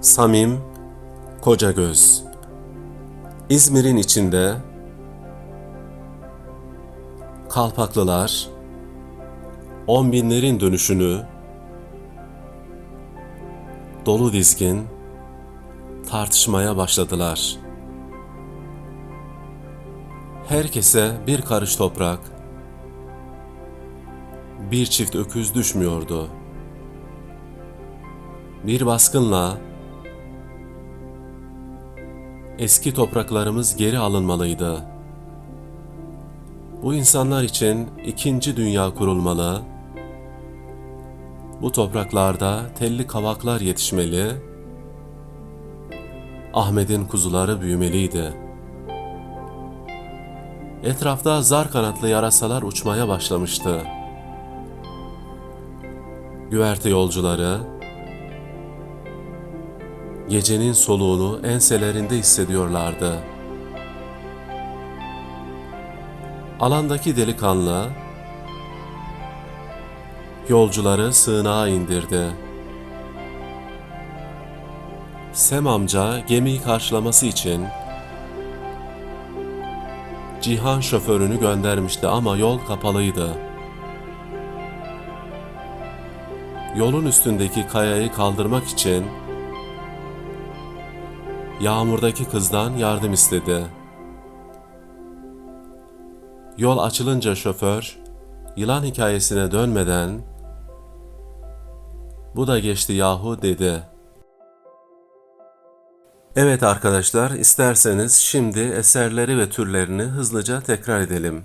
Samim Kocagöz İzmir'in içinde Kalpaklılar on binlerin dönüşünü dolu dizgin tartışmaya başladılar. Herkese bir karış toprak, bir çift öküz düşmüyordu. Bir baskınla eski topraklarımız geri alınmalıydı. Bu insanlar için ikinci dünya kurulmalı, bu topraklarda telli kavaklar yetişmeli, Ahmet'in kuzuları büyümeliydi. Etrafta zar kanatlı yarasalar uçmaya başlamıştı. Güverte yolcuları, gecenin soluğunu enselerinde hissediyorlardı. Alandaki delikanlı yolcuları sığınağa indirdi. Sem amca gemiyi karşılaması için Cihan şoförünü göndermişti ama yol kapalıydı. Yolun üstündeki kayayı kaldırmak için Yağmurdaki kızdan yardım istedi. Yol açılınca şoför, yılan hikayesine dönmeden, bu da geçti yahu dedi. Evet arkadaşlar, isterseniz şimdi eserleri ve türlerini hızlıca tekrar edelim.